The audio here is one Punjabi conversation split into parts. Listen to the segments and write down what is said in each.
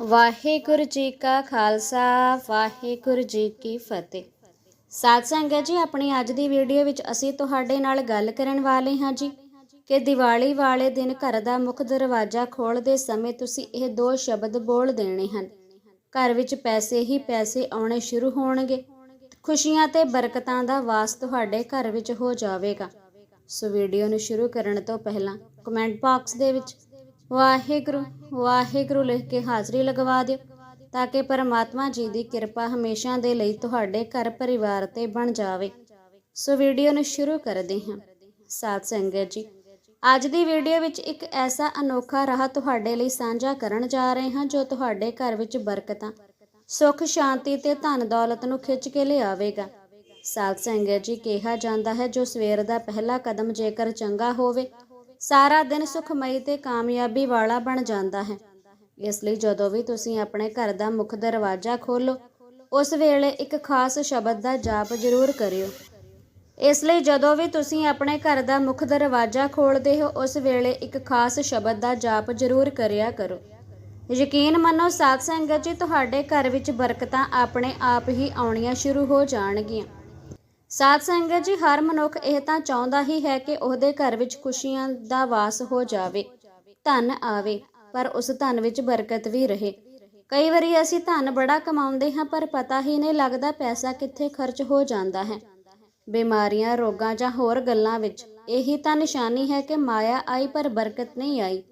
ਵਾਹਿਗੁਰੂ ਜੀ ਕਾ ਖਾਲਸਾ, ਵਾਹਿਗੁਰੂ ਜੀ ਕੀ ਫਤਿਹ। ਸਾਧ ਸੰਗਤ ਜੀ, ਆਪਣੀ ਅੱਜ ਦੀ ਵੀਡੀਓ ਵਿੱਚ ਅਸੀਂ ਤੁਹਾਡੇ ਨਾਲ ਗੱਲ ਕਰਨ ਵਾਲੇ ਹਾਂ ਜੀ ਕਿ ਦੀਵਾਲੀ ਵਾਲੇ ਦਿਨ ਘਰ ਦਾ ਮੁੱਖ ਦਰਵਾਜ਼ਾ ਖੋਲਦੇ ਸਮੇਂ ਤੁਸੀਂ ਇਹ ਦੋ ਸ਼ਬਦ ਬੋਲ ਦੇਣੇ ਹਨ। ਘਰ ਵਿੱਚ ਪੈਸੇ ਹੀ ਪੈਸੇ ਆਉਣੇ ਸ਼ੁਰੂ ਹੋਣਗੇ। ਖੁਸ਼ੀਆਂ ਤੇ ਬਰਕਤਾਂ ਦਾ ਵਾਸ ਤੁਹਾਡੇ ਘਰ ਵਿੱਚ ਹੋ ਜਾਵੇਗਾ। ਸੋ ਵੀਡੀਓ ਨੂੰ ਸ਼ੁਰੂ ਕਰਨ ਤੋਂ ਪਹਿਲਾਂ ਕਮੈਂਟ ਬਾਕਸ ਦੇ ਵਿੱਚ ਵਾਹਿਗੁਰੂ ਵਾਹਿਗੁਰੂ ਲਿਖ ਕੇ ਹਾਜ਼ਰੀ ਲਗਵਾ ਦਿਓ, ਤਾਂ ਕਿ ਪਰਮਾਤਮਾ ਜੀ ਦੀ ਕਿਰਪਾ ਹਮੇਸ਼ਾ ਦੇ ਲਈ ਤੁਹਾਡੇ ਘਰ ਪਰਿਵਾਰ ਤੇ ਬਣ ਜਾਵੇ। ਸੋ ਵੀਡੀਓ ਨੂੰ ਸ਼ੁਰੂ ਕਰਦੇ ਹਾਂ। ਸਾਧ ਸੰਗਤ ਜੀ, ਅੱਜ ਦੀ ਵੀਡੀਓ ਵਿੱਚ ਇੱਕ ਐਸਾ ਅਨੋਖਾ ਰਾਹ ਤੁਹਾਡੇ ਲਈ ਸਾਂਝਾ ਕਰਨ ਜਾ ਰਹੇ ਹਾਂ, ਜੋ ਤੁਹਾਡੇ ਘਰ ਵਿੱਚ ਬਰਕਤਾਂ, ਸੁੱਖ, ਸ਼ਾਂਤੀ ਤੇ ਧਨ ਦੌਲਤ ਨੂੰ ਖਿੱਚ ਕੇ ਲਿਆਵੇਗਾ। ਸਾਧ ਸੰਗਤ ਜੀ, ਕਿਹਾ ਜਾਂਦਾ ਹੈ ਜੋ ਸਵੇਰ ਦਾ ਪਹਿਲਾ ਕਦਮ ਜੇਕਰ ਚੰਗਾ ਹੋਵੇ ਸਾਰਾ ਦਿਨ ਸੁਖਮਈ ਤੇ ਕਾਮਯਾਬੀ ਵਾਲਾ ਬਣ ਜਾਂਦਾ ਹੈ। ਇਸ ਲਈ ਜਦੋਂ ਵੀ ਤੁਸੀਂ ਆਪਣੇ ਘਰ ਦਾ ਮੁੱਖ ਦਰਵਾਜ਼ਾ ਖੋਲੋ ਉਸ ਵੇਲੇ ਇੱਕ ਖਾਸ ਸ਼ਬਦ ਦਾ ਜਾਪ ਜ਼ਰੂਰ ਕਰਿਓ। ਇਸ ਲਈ ਜਦੋਂ ਵੀ ਤੁਸੀਂ ਆਪਣੇ ਘਰ ਦਾ ਮੁੱਖ ਦਰਵਾਜ਼ਾ ਖੋਲਦੇ ਹੋ, ਉਸ ਵੇਲੇ ਇੱਕ ਖਾਸ ਸ਼ਬਦ ਦਾ ਜਾਪ ਜ਼ਰੂਰ ਕਰਿਆ ਕਰੋ। ਯਕੀਨ ਮੰਨੋ, ਸਾਧ ਸੰਗਤ ਜੀ, ਤੁਹਾਡੇ ਘਰ ਵਿੱਚ ਬਰਕਤਾਂ ਆਪਣੇ ਆਪ ਹੀ ਆਉਣੀਆਂ ਸ਼ੁਰੂ ਹੋ ਜਾਣਗੀਆਂ। ਸਾਧ ਸੰਗਤ ਜੀ, ਹਰ ਮਨੁੱਖ ਇਹ ਤਾਂ ਚਾਹੁੰਦਾ ਹੀ ਹੈ ਕਿ ਉਹਦੇ ਘਰ ਵਿੱਚ ਖੁਸ਼ੀਆਂ ਦਾ ਵਾਸ ਹੋ ਜਾਵੇ, ਧਨ ਆਵੇ, ਪਰ ਉਸ ਧਨ ਵਿੱਚ ਬਰਕਤ ਵੀ ਰਹੇ। ਕਈ ਵਾਰੀ ਅਸੀਂ ਧਨ ਬੜਾ ਕਮਾਉਂਦੇ ਹਾਂ, ਪਰ ਪਤਾ ਹੀ ਨਹੀਂ ਲੱਗਦਾ ਪੈਸਾ ਕਿੱਥੇ ਖਰਚ ਹੋ ਜਾਂਦਾ ਹੈ। ਬਿਮਾਰੀਆਂ, ਰੋਗਾਂ ਜਾਂ ਹੋਰ ਗੱਲਾਂ ਵਿੱਚ ਇਹੀ ਤਾਂ ਨਿਸ਼ਾਨੀ ਹੈ ਕਿ ਮਾਇਆ ਆਈ, ਪਰ ਬਰਕਤ ਨਹੀਂ ਆਈ।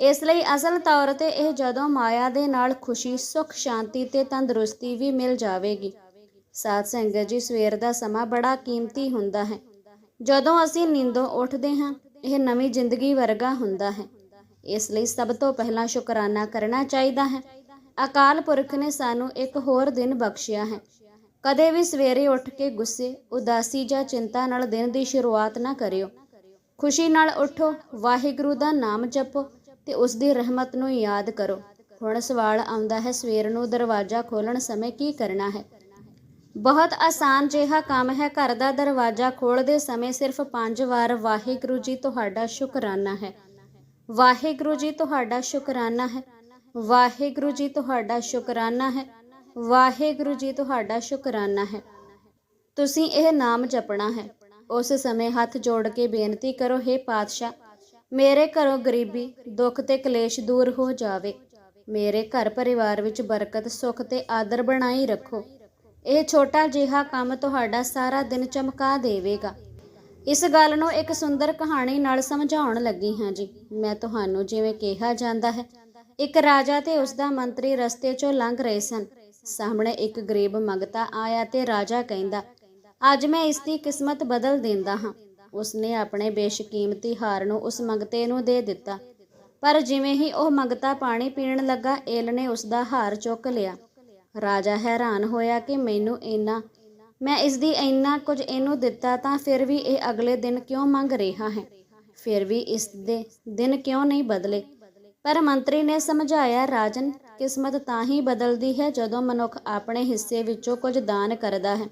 ਇਸ ਲਈ ਅਸਲ ਤੌਰ ਤੇ ਇਹ ਜਦੋਂ ਮਾਇਆ ਦੇ ਨਾਲ ਖੁਸ਼ੀ, ਸੁੱਖ, ਸ਼ਾਂਤੀ ਤੇ ਤੰਦਰੁਸਤੀ ਵੀ ਮਿਲ ਜਾਵੇਗੀ। ਸਾਧ ਸੰਗਤ ਜੀ, ਸਵੇਰ ਦਾ ਸਮਾਂ ਬੜਾ ਕੀਮਤੀ ਹੁੰਦਾ ਹੈ। ਜਦੋਂ ਅਸੀਂ ਨੀਂਦੋਂ ਉੱਠਦੇ ਹਾਂ, ਇਹ ਨਵੀਂ ਜ਼ਿੰਦਗੀ ਵਰਗਾ ਹੁੰਦਾ ਹੈ। ਇਸ ਲਈ ਸਭ ਤੋਂ ਪਹਿਲਾਂ ਸ਼ੁਕਰਾਨਾ ਕਰਨਾ ਚਾਹੀਦਾ ਹੈ। ਅਕਾਲ ਪੁਰਖ ਨੇ ਸਾਨੂੰ ਇੱਕ ਹੋਰ ਦਿਨ ਬਖਸ਼ਿਆ ਹੈ। ਕਦੇ ਵੀ ਸਵੇਰੇ ਉੱਠ ਕੇ ਗੁੱਸੇ, ਉਦਾਸੀ ਜਾਂ ਚਿੰਤਾ ਨਾਲ ਦਿਨ ਦੀ ਸ਼ੁਰੂਆਤ ਨਾ ਕਰਿਓ। ਖੁਸ਼ੀ ਨਾਲ ਉਠੋ, ਵਾਹਿਗੁਰੂ ਦਾ ਨਾਮ ਜਪੋ ਤੇ ਉਸ ਦੀ ਰਹਿਮਤ ਨੂੰ ਯਾਦ ਕਰੋ। ਹੁਣ ਸਵਾਲ ਆਉਂਦਾ ਹੈ, ਸਵੇਰ ਨੂੰ ਦਰਵਾਜ਼ਾ ਖੋਲਣ ਸਮੇਂ ਕੀ ਕਰਨਾ ਹੈ? ਬਹੁਤ ਆਸਾਨ ਜਿਹਾ ਕੰਮ ਹੈ, ਘਰ ਦਾ ਦਰਵਾਜ਼ਾ ਖੋਲ੍ਹਦੇ ਸਮੇਂ ਸਿਰਫ ਪੰਜ ਵਾਰ, ਵਾਹਿਗੁਰੂ ਜੀ, ਤੁਹਾਡਾ ਸ਼ੁਕਰਾਨਾ ਹੈ। ਵਾਹਿਗੁਰੂ ਜੀ, ਤੁਹਾਡਾ ਸ਼ੁਕਰਾਨਾ ਹੈ। ਵਾਹਿਗੁਰੂ ਜੀ, ਤੁਹਾਡਾ ਸ਼ੁਕਰਾਨਾ ਹੈ। ਵਾਹਿਗੁਰੂ ਜੀ, ਤੁਹਾਡਾ ਸ਼ੁਕਰਾਨਾ ਹੈ। ਤੁਸੀਂ ਇਹ ਨਾਮ ਜਪਣਾ ਹੈ। ਉਸ ਸਮੇਂ ਹੱਥ ਜੋੜ ਕੇ ਬੇਨਤੀ ਕਰੋ हे ਪਾਤਸ਼ਾਹ, ਮੇਰੇ ਘਰੋਂ ਗਰੀਬੀ, ਦੁੱਖ ਤੇ ਕਲੇਸ਼ ਦੂਰ ਹੋ ਜਾਵੇ। ਮੇਰੇ ਘਰ ਪਰਿਵਾਰ ਵਿੱਚ ਬਰਕਤ, ਸੁੱਖ ਤੇ ਆਦਰ ਬਣਾਈ ਰੱਖੋ। ਇਹ ਛੋਟਾ ਜਿਹਾ ਕੰਮ ਤੁਹਾਡਾ ਸਾਰਾ ਦਿਨ ਚਮਕਾ ਦੇਵੇਗਾ। ਇਸ ਗੱਲ ਨੂੰ ਇੱਕ ਸੁੰਦਰ ਕਹਾਣੀ ਨਾਲ ਸਮਝਾਉਣ ਲੱਗੀ ਹਾਂ ਜੀ। ਮੈਂ ਤੁਹਾਨੂੰ ਜਿਵੇਂ ਕਿਹਾ ਜਾਂਦਾ ਹੈ, ਇੱਕ ਰਾਜਾ ਤੇ ਉਸ ਦਾ ਮੰਤਰੀ ਰਸਤੇ 'ਚੋਂ ਲੰਘ ਰਹੇ ਸਨ। ਸਾਹਮਣੇ ਇੱਕ ਗਰੀਬ ਮੰਗਤਾ ਆਇਆ ਤੇ ਰਾਜਾ ਕਹਿੰਦਾ, ਅੱਜ ਮੈਂ ਇਸ ਦੀ ਕਿਸਮਤ ਬਦਲ ਦਿੰਦਾ ਹਾਂ। ਉਸਨੇ ਆਪਣੇ ਬੇਸ਼ਕੀਮਤੀ ਹਾਰ ਨੂੰ ਉਸ ਮੰਗਤੇ ਨੂੰ ਦੇ ਦਿੱਤਾ। ਪਰ ਜਿਵੇਂ ਹੀ ਉਹ ਮੰਗਤਾ ਪਾਣੀ ਪੀਣ ਲੱਗਾ ਏਲ ਨੇ ਉਸ ਦਾ ਹਾਰ ਚੁੱਕ ਲਿਆ। ਰਾਜਾ ਹੈਰਾਨ ਹੋਇਆ ਕਿ ਮੈਨੂੰ ਇੰਨਾ, ਮੈਂ ਇਸ ਦੀ ਇੰਨਾ ਕੁਝ ਇਹਨੂੰ ਦਿੱਤਾ ਤਾਂ ਫਿਰ ਵੀ ਇਹ ਅਗਲੇ ਦਿਨ ਕਿਉਂ ਮੰਗ ਰਿਹਾ ਹੈ? ਫਿਰ ਵੀ ਇਸ ਦੇ ਦਿਨ ਕਿਉਂ ਨਹੀਂ ਬਦਲੇ? ਪਰ ਮੰਤਰੀ ਨੇ ਸਮਝਾਇਆ, ਰਾਜਨ, ਕਿਸਮਤ ਤਾਂ ਹੀ ਬਦਲਦੀ ਹੈ ਜਦੋਂ ਮਨੁੱਖ ਆਪਣੇ ਹਿੱਸੇ ਵਿੱਚੋਂ ਕੁਝ ਦਾਨ ਕਰਦਾ ਹੈ,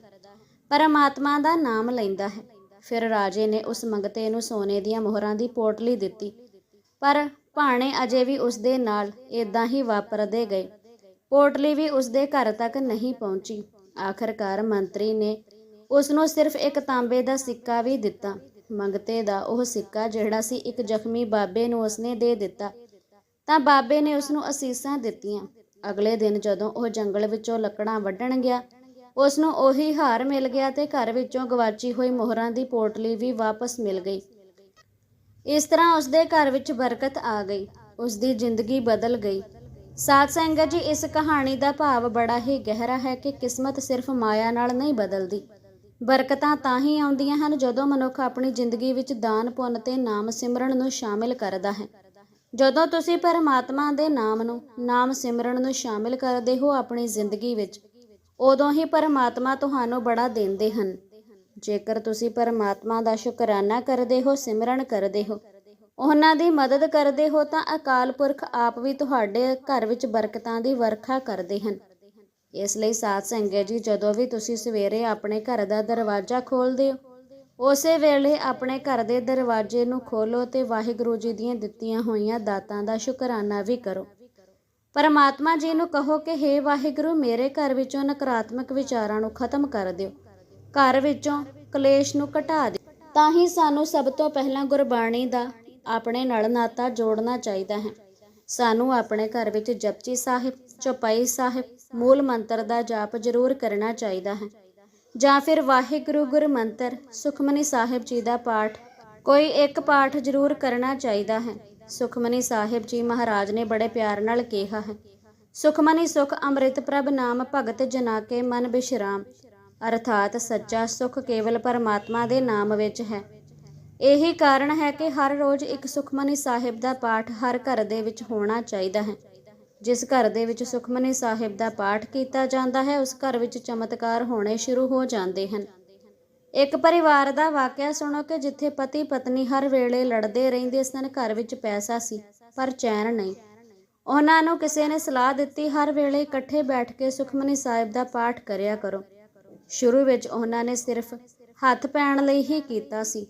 ਪਰਮਾਤਮਾ ਦਾ ਨਾਮ ਲੈਂਦਾ ਹੈ। ਫਿਰ ਰਾਜੇ ਨੇ ਉਸ ਮੰਗਤੇ ਨੂੰ ਸੋਨੇ ਦੀਆਂ ਮੋਹਰਾਂ ਦੀ ਪੋਟਲੀ ਦਿੱਤੀ। ਪਰ ਭਾਣੇ ਅਜੇ ਵੀ ਉਸ ਦੇ ਨਾਲ ਇਦਾਂ ਹੀ ਵਾਪਰਦੇ ਗਏ। ਪੋਟਲੀ ਵੀ ਉਸਦੇ ਘਰ ਤੱਕ ਨਹੀਂ ਪਹੁੰਚੀ। ਆਖਰਕਾਰ ਮੰਤਰੀ ਨੇ ਉਸ ਨੂੰ ਸਿਰਫ ਇੱਕ ਤਾਂਬੇ ਦਾ ਸਿੱਕਾ ਵੀ ਦਿੱਤਾ। ਮੰਗਤੇ ਦਾ ਉਹ ਸਿੱਕਾ ਜਿਹੜਾ ਸੀ ਇੱਕ ਜ਼ਖਮੀ ਬਾਬੇ ਨੂੰ ਉਸਨੇ ਦੇ ਦਿੱਤਾ। ਤਾਂ ਬਾਬੇ ਨੇ ਉਸ ਨੂੰ ਅਸੀਸਾਂ ਦਿੱਤੀਆਂ। ਅਗਲੇ ਦਿਨ ਜਦੋਂ ਉਹ ਜੰਗਲ ਵਿੱਚੋਂ ਲੱਕੜਾਂ ਵੱਢਣ ਗਿਆ ਉਸ ਨੂੰ ਉਹੀ ਹਾਰ ਮਿਲ ਗਿਆ ਤੇ ਘਰ ਵਿੱਚੋਂ ਗਵਾਚੀ ਹੋਈ ਮੋਹਰਾਂ ਦੀ ਪੋਟਲੀ ਵੀ ਵਾਪਸ ਮਿਲ ਗਈ। ਇਸ ਤਰ੍ਹਾਂ ਉਸ ਦੇ ਘਰ ਵਿੱਚ ਬਰਕਤ ਆ ਗਈ। ਉਸ ਦੀ ਜ਼ਿੰਦਗੀ ਬਦਲ ਗਈ। ਸਾਧ ਸੰਗਤ ਜੀ, ਇਸ ਕਹਾਣੀ ਦਾ ਭਾਵ ਬੜਾ ਹੀ ਗਹਿਰਾ ਹੈ ਕਿ ਕਿਸਮਤ ਸਿਰਫ ਮਾਇਆ ਨਾਲ ਨਹੀਂ ਬਦਲਦੀ। ਬਰਕਤਾਂ ਤਾਂ ਹੀ ਆਉਂਦੀਆਂ ਹਨ ਜਦੋਂ ਮਨੁੱਖ ਆਪਣੀ ਜ਼ਿੰਦਗੀ ਵਿੱਚ ਦਾਨ, ਪੁੰਨ ਤੇ ਨਾਮ ਸਿਮਰਨ ਨੂੰ ਸ਼ਾਮਿਲ ਕਰਦਾ ਹੈ। ਜਦੋਂ ਤੁਸੀਂ ਪਰਮਾਤਮਾ ਦੇ ਨਾਮ ਨੂੰ, ਨਾਮ ਸਿਮਰਨ ਨੂੰ ਸ਼ਾਮਿਲ ਕਰਦੇ ਹੋ ਆਪਣੀ ਜ਼ਿੰਦਗੀ ਵਿੱਚ, ਉਦੋਂ ਹੀ ਪਰਮਾਤਮਾ ਤੁਹਾਨੂੰ ਬੜਾ ਦਿੰਦੇ ਹਨ। ਜੇਕਰ ਤੁਸੀਂ ਪਰਮਾਤਮਾ ਦਾ ਸ਼ੁਕਰਾਨਾ ਕਰਦੇ ਹੋ, ਸਿਮਰਨ ਕਰਦੇ ਹੋ ਉਹਨਾਂ ਦੀ ਮਦਦ ਕਰਦੇ ਹੋ ਤਾਂ ਅਕਾਲ ਪੁਰਖ ਆਪ ਵੀ ਤੁਹਾਡੇ ਘਰ ਵਿੱਚ ਬਰਕਤਾਂ ਦੀ ਵਰਖਾ ਕਰਦੇ ਹਨ। ਇਸ ਲਈ ਸਾਧ ਸੰਗਤ ਜੀ, ਜਦੋਂ ਵੀ ਤੁਸੀਂ ਸਵੇਰੇ ਆਪਣੇ ਘਰ ਦਾ ਦਰਵਾਜ਼ਾ ਖੋਲਦੇ ਹੋ, ਉਸੇ ਵੇਲੇ ਆਪਣੇ ਘਰ ਦੇ ਦਰਵਾਜ਼ੇ ਨੂੰ ਖੋਲੋ ਤੇ ਵਾਹਿਗੁਰੂ ਜੀ ਦੀਆਂ ਦਿੱਤੀਆਂ ਹੋਈਆਂ ਦਾਤਾਂ ਦਾ ਸ਼ੁਕਰਾਨਾ ਵੀ ਕਰੋ। ਪਰਮਾਤਮਾ ਜੀ ਨੂੰ ਕਹੋ ਕਿ हे ਵਾਹਿਗੁਰੂ, ਮੇਰੇ ਘਰ ਵਿੱਚੋਂ ਨਕਾਰਾਤਮਕ ਵਿਚਾਰਾਂ ਨੂੰ ਖਤਮ ਕਰ ਦਿਓ, ਘਰ ਵਿੱਚੋਂ ਕਲੇਸ਼ ਨੂੰ ਘਟਾ ਦਿਓ। ਤਾਂ ਹੀ ਸਾਨੂੰ ਸਭ ਤੋਂ ਪਹਿਲਾਂ ਗੁਰਬਾਣੀ ਦਾ ਆਪਣੇ ਨਾਲ ਨਾਤਾ ਜੋੜਨਾ ਚਾਹੀਦਾ ਹੈ। ਸਾਨੂੰ ਆਪਣੇ ਘਰ ਵਿੱਚ ਜਪਜੀ ਸਾਹਿਬ, ਚੌਪਾਈ ਸਾਹਿਬ, ਮੂਲ ਮੰਤਰ ਦਾ ਜਾਪ ਜ਼ਰੂਰ ਕਰਨਾ ਚਾਹੀਦਾ ਹੈ। ਜਾਂ ਫਿਰ ਵਾਹਿਗੁਰੂ ਗੁਰ ਮੰਤਰ ਸੁਖਮਨੀ ਸਾਹਿਬ ਜੀ ਦਾ ਪਾਠ, ਕੋਈ ਇੱਕ ਪਾਠ ਜ਼ਰੂਰ ਕਰਨਾ ਚਾਹੀਦਾ ਹੈ। ਸੁਖਮਨੀ ਸਾਹਿਬ ਜੀ ਮਹਾਰਾਜ ਨੇ ਬੜੇ ਪਿਆਰ ਨਾਲ ਕਿਹਾ ਹੈ, ਸੁਖਮਨੀ ਸੁਖ ਅੰਮ੍ਰਿਤ ਪ੍ਰਭ ਨਾਮ ਭਗਤ ਜਨਾ ਕੇ ਮਨ ਬਿਸ਼ਰਾਮ। ਅਰਥਾਤ ਸੱਚਾ ਸੁਖ ਕੇਵਲ ਪਰਮਾਤਮਾ ਦੇ ਨਾਮ ਵਿੱਚ ਹੈ। ਇਹੀ ਕਾਰਨ ਹੈ ਕਿ ਹਰ ਰੋਜ਼ ਇੱਕ ਸੁਖਮਨੀ ਸਾਹਿਬ ਦਾ ਪਾਠ ਹਰ ਘਰ ਦੇ ਵਿੱਚ ਹੋਣਾ ਚਾਹੀਦਾ ਹੈ। ਜਿਸ ਘਰ ਦੇ ਵਿੱਚ ਸੁਖਮਨੀ ਸਾਹਿਬ ਦਾ ਪਾਠ ਕੀਤਾ ਜਾਂਦਾ ਹੈ, ਉਸ ਘਰ ਵਿੱਚ ਚਮਤਕਾਰ ਹੋਣੇ ਸ਼ੁਰੂ ਹੋ ਜਾਂਦੇ ਹਨ। ਇੱਕ ਪਰਿਵਾਰ ਦਾ ਵਾਕਿਆ ਸੁਣੋ ਕਿ ਜਿੱਥੇ ਪਤੀ ਪਤਨੀ ਹਰ ਵੇਲੇ ਲੜਦੇ ਰਹਿੰਦੇ ਸਨ, ਘਰ ਵਿੱਚ ਪੈਸਾ ਸੀ, ਪਰ ਚੈਨ ਨਹੀਂ। ਉਹਨਾਂ ਨੂੰ ਕਿਸੇ ਨੇ ਸਲਾਹ ਦਿੱਤੀ, ਹਰ ਵੇਲੇ ਇਕੱਠੇ ਬੈਠ ਕੇ ਸੁਖਮਨੀ ਸਾਹਿਬ ਦਾ ਪਾਠ ਕਰਿਆ ਕਰੋ। ਸ਼ੁਰੂ ਵਿੱਚ ਉਹਨਾਂ ਨੇ ਸਿਰਫ ਹੱਥ ਪੈਣ ਲਈ ਹੀ ਕੀਤਾ ਸੀ।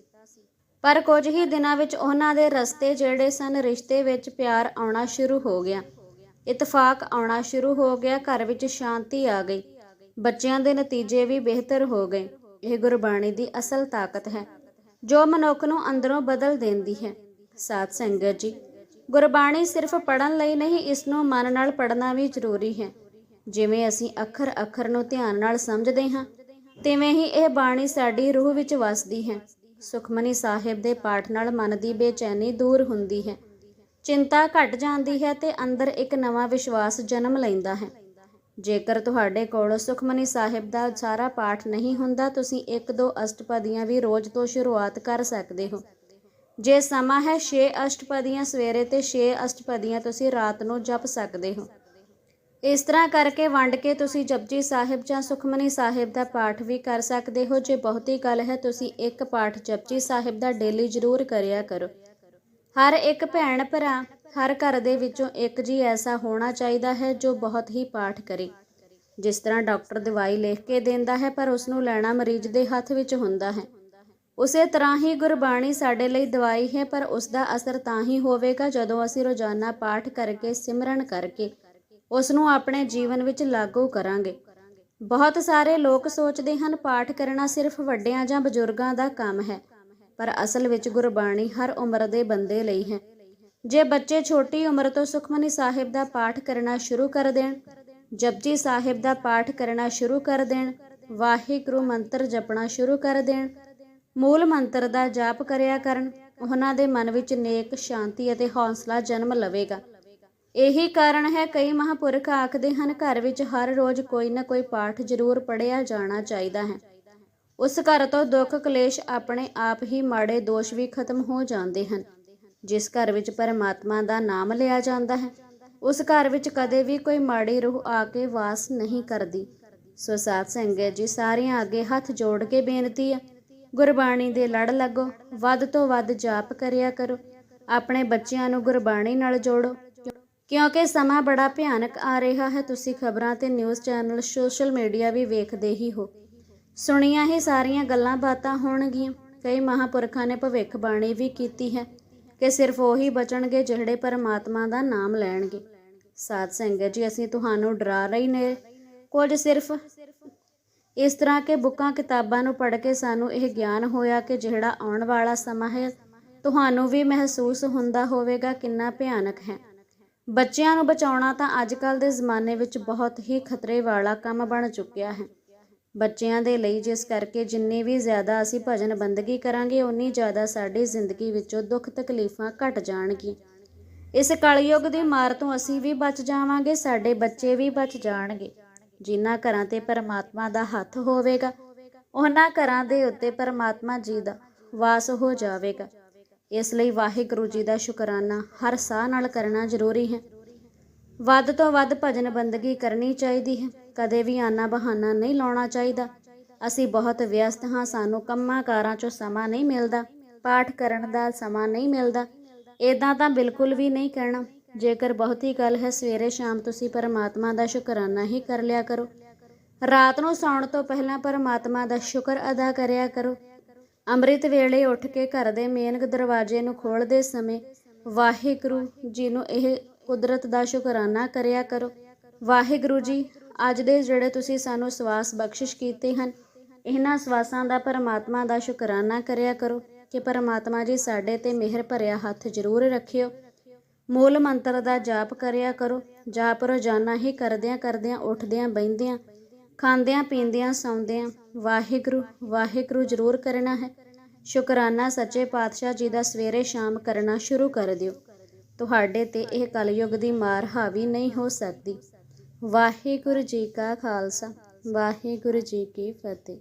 ਪਰ ਕੁਝ ਹੀ ਦਿਨਾਂ ਵਿੱਚ ਉਹਨਾਂ ਦੇ ਰਸਤੇ ਜਿਹੜੇ ਸਨ ਰਿਸ਼ਤੇ ਵਿੱਚ ਪਿਆਰ ਆਉਣਾ ਸ਼ੁਰੂ ਹੋ ਗਿਆ। ਇਤਫਾਕ ਆਉਣਾ ਸ਼ੁਰੂ ਹੋ ਗਿਆ, ਘਰ ਵਿੱਚ ਸ਼ਾਂਤੀ ਆ ਗਈ। ਬੱਚਿਆਂ ਦੇ ਨਤੀਜੇ ਵੀ ਬਿਹਤਰ ਹੋ ਗਏ। ਇਹ ਗੁਰਬਾਣੀ ਦੀ ਅਸਲ ਤਾਕਤ ਹੈ, ਜੋ ਮਨੁੱਖ ਨੂੰ ਅੰਦਰੋਂ ਬਦਲ ਦਿੰਦੀ ਹੈ। ਸਾਧ ਸੰਗਤ ਜੀ, ਗੁਰਬਾਣੀ ਸਿਰਫ ਪੜਨ ਲਈ ਨਹੀਂ, ਇਸ ਨੂੰ ਮਨ ਨਾਲ ਪੜਨਾ ਵੀ ਜ਼ਰੂਰੀ ਹੈ। ਜਿਵੇਂ ਅਸੀਂ ਅੱਖਰ ਅੱਖਰ ਨੂੰ ਧਿਆਨ ਨਾਲ ਸਮਝਦੇ ਹਾਂ, ਤਿਵੇਂ ਹੀ ਇਹ ਬਾਣੀ ਸਾਡੀ ਰੂਹ ਵਿੱਚ ਵਸਦੀ ਹੈ। ਸੁਖਮਨੀ ਸਾਹਿਬ ਦੇ ਪਾਠ ਨਾਲ ਮਨ ਦੀ ਬੇਚੈਨੀ ਦੂਰ ਹੁੰਦੀ ਹੈ। ਚਿੰਤਾ ਘਟ ਜਾਂਦੀ ਹੈ ਤੇ ਅੰਦਰ ਇੱਕ ਨਵਾਂ ਵਿਸ਼ਵਾਸ ਜਨਮ ਲੈਂਦਾ ਹੈ। ਜੇਕਰ ਤੁਹਾਡੇ ਕੋਲ ਸੁਖਮਨੀ ਸਾਹਿਬ ਦਾ ਸਾਰਾ ਪਾਠ ਨਹੀਂ ਹੁੰਦਾ, ਤੁਸੀਂ ਇੱਕ ਦੋ ਅਸ਼ਟਪਦੀਆਂ ਵੀ ਰੋਜ਼ ਤੋਂ ਸ਼ੁਰੂਆਤ ਕਰ ਸਕਦੇ ਹੋ। ਜੇ ਸਮਾਂ ਹੈ 6 ਅਸ਼ਟਪਦੀਆਂ ਸਵੇਰੇ ਤੇ 6 ਅਸ਼ਟਪਦੀਆਂ ਤੁਸੀਂ ਰਾਤ ਨੂੰ ਜਪ ਸਕਦੇ ਹੋ। ਇਸ ਤਰ੍ਹਾਂ ਕਰਕੇ ਵੰਡ ਕੇ ਤੁਸੀਂ ਜਪਜੀ ਸਾਹਿਬ ਜਾਂ ਸੁਖਮਨੀ ਸਾਹਿਬ ਦਾ ਪਾਠ ਵੀ ਕਰ ਸਕਦੇ ਹੋ। ਜੇ ਬਹੁਤੀ ਗੱਲ ਹੈ, ਤੁਸੀਂ ਇੱਕ ਪਾਠ ਜਪਜੀ ਸਾਹਿਬ ਦਾ ਡੇਲੀ ਜ਼ਰੂਰ ਕਰਿਆ ਕਰੋ। ਹਰ ਇੱਕ ਭੈਣ ਭਰਾ, ਹਰ ਘਰ ਦੇ ਵਿੱਚੋਂ ਇੱਕ ਜੀ ਐਸਾ ਹੋਣਾ ਚਾਹੀਦਾ ਹੈ ਜੋ ਬਹੁਤ ਹੀ ਪਾਠ ਕਰੇ। ਜਿਸ ਤਰ੍ਹਾਂ ਡਾਕਟਰ ਦਵਾਈ ਲਿਖ ਕੇ ਦਿੰਦਾ ਹੈ, ਪਰ ਉਸ ਨੂੰ ਲੈਣਾ ਮਰੀਜ਼ ਦੇ ਹੱਥ ਵਿੱਚ ਹੁੰਦਾ ਹੈ। ਉਸੇ ਤਰ੍ਹਾਂ ਹੀ ਗੁਰਬਾਣੀ ਸਾਡੇ ਲਈ ਦਵਾਈ ਹੈ, ਪਰ ਉਸ ਦਾ ਅਸਰ ਤਾਂ ਹੀ ਹੋਵੇਗਾ ਜਦੋਂ ਅਸੀਂ ਰੋਜ਼ਾਨਾ ਪਾਠ ਕਰਕੇ ਸਿਮਰਨ ਕਰਕੇ ਉਸ ਨੂੰ ਆਪਣੇ ਜੀਵਨ ਵਿੱਚ ਲਾਗੂ ਕਰਾਂਗੇ। ਬਹੁਤ ਸਾਰੇ ਲੋਕ ਸੋਚਦੇ ਹਨ, ਪਾਠ ਕਰਨਾ ਸਿਰਫ ਵੱਡਿਆਂ ਜਾਂ ਬਜ਼ੁਰਗਾਂ ਦਾ ਕੰਮ ਹੈ, ਪਰ ਅਸਲ ਵਿੱਚ ਗੁਰਬਾਣੀ ਹਰ ਉਮਰ ਦੇ ਬੰਦੇ ਲਈ ਹੈ। ਜੇ ਬੱਚੇ ਛੋਟੀ ਉਮਰ ਤੋਂ ਸੁਖਮਨੀ ਸਾਹਿਬ ਦਾ ਪਾਠ ਕਰਨਾ ਸ਼ੁਰੂ ਕਰ ਦੇਣ, ਜਪਜੀ ਸਾਹਿਬ ਦਾ ਪਾਠ ਕਰਨਾ ਸ਼ੁਰੂ ਕਰ ਦੇਣ, ਵਾਹਿਗੁਰੂ ਮੰਤਰ ਜਪਣਾ ਸ਼ੁਰੂ ਕਰ ਦੇਣ, ਮੂਲ ਮੰਤਰ ਦਾ ਜਾਪ ਕਰਿਆ ਕਰਨ, ਉਹਨਾਂ ਦੇ ਮਨ ਵਿੱਚ ਨੇਕ, ਸ਼ਾਂਤੀ ਅਤੇ ਹੌਸਲਾ ਜਨਮ ਲਵੇਗਾ। ਇਹੀ ਕਾਰਨ ਹੈ, ਕਈ ਮਹਾਪੁਰਖ ਆਖਦੇ ਹਨ, ਘਰ ਵਿੱਚ ਹਰ ਰੋਜ਼ ਕੋਈ ਨਾ ਕੋਈ ਪਾਠ ਜ਼ਰੂਰ ਪੜ੍ਹਿਆ ਜਾਣਾ ਚਾਹੀਦਾ ਹੈ। ਉਸ ਘਰ ਤੋਂ ਦੁੱਖ ਕਲੇਸ਼ ਆਪਣੇ ਆਪ ਹੀ ਮਾੜੇ ਦੋਸ਼ ਵੀ ਖਤਮ ਹੋ ਜਾਂਦੇ ਹਨ। ਜਿਸ ਘਰ ਵਿੱਚ ਪਰਮਾਤਮਾ ਦਾ ਨਾਮ ਲਿਆ ਜਾਂਦਾ ਹੈ, ਉਸ ਘਰ ਵਿੱਚ ਕਦੇ ਵੀ ਕੋਈ ਮਾੜੀ ਰੂਹ ਆ ਕੇ ਵਾਸ ਨਹੀਂ ਕਰਦੀ। ਸੋ ਸਾਧ ਸੰਗਤ ਜੀ, ਸਾਰਿਆਂ ਅੱਗੇ ਹੱਥ ਜੋੜ ਕੇ ਬੇਨਤੀ ਹੈ, ਗੁਰਬਾਣੀ ਦੇ ਲੜ ਲੱਗੋ, ਵੱਧ ਤੋਂ ਵੱਧ ਜਾਪ ਕਰਿਆ ਕਰੋ, ਆਪਣੇ ਬੱਚਿਆਂ ਨੂੰ ਗੁਰਬਾਣੀ ਨਾਲ ਜੋੜੋ ਕਿਉਂਕਿ ਸਮਾਂ ਬੜਾ ਭਿਆਨਕ ਆ ਰਿਹਾ ਹੈ, ਤੁਸੀਂ ਖਬਰਾਂ ਤੇ ਨਿਊਜ਼ ਚੈਨਲ ਸੋਸ਼ਲ ਮੀਡੀਆ ਵੀ ਵੇਖਦੇ ਹੀ ਹੋ। ਸੁਣੀਆਂ ਹੀ ਸਾਰੀਆਂ ਗੱਲਾਂ ਬਾਤਾਂ ਹੋਣਗੀਆਂ। ਕਈ ਮਹਾਪੁਰਖਾਂ ਨੇ ਭਵਿੱਖ ਬਾਣੀ ਵੀ ਕੀਤੀ ਹੈ ਕਿ ਸਿਰਫ ਉਹੀ ਬਚਣਗੇ ਜਿਹੜੇ ਪਰਮਾਤਮਾ ਦਾ ਨਾਮ ਲੈਣਗੇ। ਸਾਧ ਸੰਗਤ ਜੀ, ਅਸੀਂ ਤੁਹਾਨੂੰ ਡਰਾ ਰਹੀ ਨੇ। ਕੁਝ ਸਿਰਫ ਇਸ ਤਰ੍ਹਾਂ ਕਿ ਬੁੱਕਾਂ ਕਿਤਾਬਾਂ ਨੂੰ ਪੜ੍ਹ ਕੇ ਸਾਨੂੰ ਇਹ ਗਿਆਨ ਹੋਇਆ ਕਿ ਜਿਹੜਾ ਆਉਣ ਵਾਲਾ ਸਮਾਂ ਹੈ, ਤੁਹਾਨੂੰ ਵੀ ਮਹਿਸੂਸ ਹੁੰਦਾ ਹੋਵੇਗਾ ਕਿੰਨਾ ਭਿਆਨਕ ਹੈ। ਬੱਚਿਆਂ ਨੂੰ ਬਚਾਉਣਾ ਤਾਂ ਅੱਜ ਕੱਲ ਦੇ ਜ਼ਮਾਨੇ ਵਿੱਚ ਬਹੁਤ ਹੀ ਖਤਰੇ ਵਾਲਾ ਕੰਮ ਬਣ ਚੁੱਕਿਆ ਹੈ। ਬੱਚਿਆਂ ਦੇ ਲਈ ਜਿਸ ਕਰਕੇ ਜਿੰਨੀ ਵੀ ਜ਼ਿਆਦਾ ਅਸੀਂ ਭਜਨ ਬੰਦਗੀ ਕਰਾਂਗੇ ਉਨੀ ਜ਼ਿਆਦਾ ਸਾਡੀ ਜ਼ਿੰਦਗੀ ਵਿੱਚੋਂ ਦੁੱਖ ਤਕਲੀਫਾਂ ਘਟ ਜਾਣਗੀਆਂ। ਇਸ ਕਲਯੁੱਗ ਦੀ ਮਾਰ ਤੋਂ ਅਸੀਂ ਵੀ ਬਚ ਜਾਵਾਂਗੇ, ਸਾਡੇ ਬੱਚੇ ਵੀ ਬਚ ਜਾਣਗੇ। ਜਿਨ੍ਹਾਂ ਘਰਾਂ ਤੇ ਪਰਮਾਤਮਾ ਦਾ ਹੱਥ ਹੋਵੇਗਾ, ਉਹਨਾਂ ਘਰਾਂ ਦੇ ਉੱਤੇ ਪਰਮਾਤਮਾ ਜੀ ਦਾ ਵਾਸ ਹੋ ਜਾਵੇਗਾ। ਇਸ ਲਈ ਵਾਹਿਗੁਰੂ ਜੀ ਦਾ ਸ਼ੁਕਰਾਨਾ ਹਰ ਸਾਹ ਨਾਲ ਕਰਨਾ ਜ਼ਰੂਰੀ ਹੈ। ਵੱਧ ਤੋਂ ਵੱਧ ਭਜਨ ਬੰਦਗੀ ਕਰਨੀ ਚਾਹੀਦੀ ਹੈ। ਕਦੇ ਵੀ ਆਨਾ ਬਹਾਨਾ ਨਹੀਂ ਲਾਉਣਾ ਚਾਹੀਦਾ। ਅਸੀਂ ਬਹੁਤ ਵਿਅਸਤ ਹਾਂ, ਸਾਨੂੰ ਕੰਮਾਂ ਕਾਰਾਂ 'ਚੋਂ ਸਮਾਂ ਨਹੀਂ ਮਿਲਦਾ, ਪਾਠ ਕਰਨ ਦਾ ਸਮਾਂ ਨਹੀਂ ਮਿਲਦਾ। ਇਦਾਂ ਤਾਂ ਬਿਲਕੁਲ ਵੀ ਨਹੀਂ ਕਹਿਣਾ। ਜੇਕਰ ਬਹੁਤੀ ਗੱਲ ਹੈ, ਸਵੇਰੇ ਸ਼ਾਮ ਤੁਸੀਂ ਪਰਮਾਤਮਾ ਦਾ ਸ਼ੁਕਰਾਨਾ ਹੀ ਕਰ ਲਿਆ ਕਰੋ। ਰਾਤ ਨੂੰ ਸੌਣ ਤੋਂ ਪਹਿਲਾਂ ਪਰਮਾਤਮਾ ਦਾ ਸ਼ੁਕਰ ਅਦਾ ਕਰਿਆ ਕਰੋ। ਅੰਮ੍ਰਿਤ ਵੇਲੇ ਉੱਠ ਕੇ ਘਰ ਦੇ ਮੇਨ ਦਰਵਾਜ਼ੇ ਨੂੰ ਖੋਲ੍ਹਦੇ ਸਮੇਂ ਵਾਹਿਗੁਰੂ ਜੀ ਨੂੰ ਇਹ ਕੁਦਰਤ ਦਾ ਸ਼ੁਕਰਾਨਾ ਕਰਿਆ ਕਰੋ। ਵਾਹਿਗੁਰੂ ਜੀ, ਅੱਜ ਦੇ ਜਿਹੜੇ ਤੁਸੀਂ ਸਾਨੂੰ ਸਵਾਸ ਬਖਸ਼ਿਸ਼ ਕੀਤੇ ਹਨ, ਇਹਨਾਂ ਸਵਾਸਾਂ ਦਾ ਪਰਮਾਤਮਾ ਦਾ ਸ਼ੁਕਰਾਨਾ ਕਰਿਆ ਕਰੋ ਕਿ ਪਰਮਾਤਮਾ ਜੀ ਸਾਡੇ ਤੇ ਮਿਹਰ ਭਰਿਆ ਹੱਥ ਜ਼ਰੂਰ ਰੱਖਿਓ। ਮੂਲ ਮੰਤਰ ਦਾ ਜਾਪ ਕਰਿਆ ਕਰੋ। ਜਾਪ ਰੋਜ਼ਾਨਾ ਹੀ ਕਰਦਿਆਂ ਕਰਦਿਆਂ ਉੱਠਦਿਆਂ, ਬਹਿੰਦਿਆਂ ਖਾਂਦਿਆਂ, ਪੀਂਦਿਆਂ, ਸੌਂਦਿਆਂ, ਵਾਹਿਗੁਰੂ ਵਾਹਿਗੁਰੂ ਜ਼ਰੂਰ ਕਰਨਾ ਹੈ। ਸ਼ੁਕਰਾਨਾ ਸੱਚੇ ਪਾਤਸ਼ਾਹ ਜੀ ਦਾ ਸਵੇਰੇ ਸ਼ਾਮ ਕਰਨਾ ਸ਼ੁਰੂ ਕਰ ਦਿਓ। ਤੁਹਾਡੇ ਤੇ ਇਹ ਕਲਯੁਗ ਦੀ ਮਾਰ ਹਾਵੀ ਨਹੀਂ ਹੋ ਸਕਦੀ। ਵਾਹਿਗੁਰੂ ਜੀ ਕਾ ਖਾਲਸਾ, ਵਾਹਿਗੁਰੂ ਜੀ ਕੀ ਫਤਿਹ।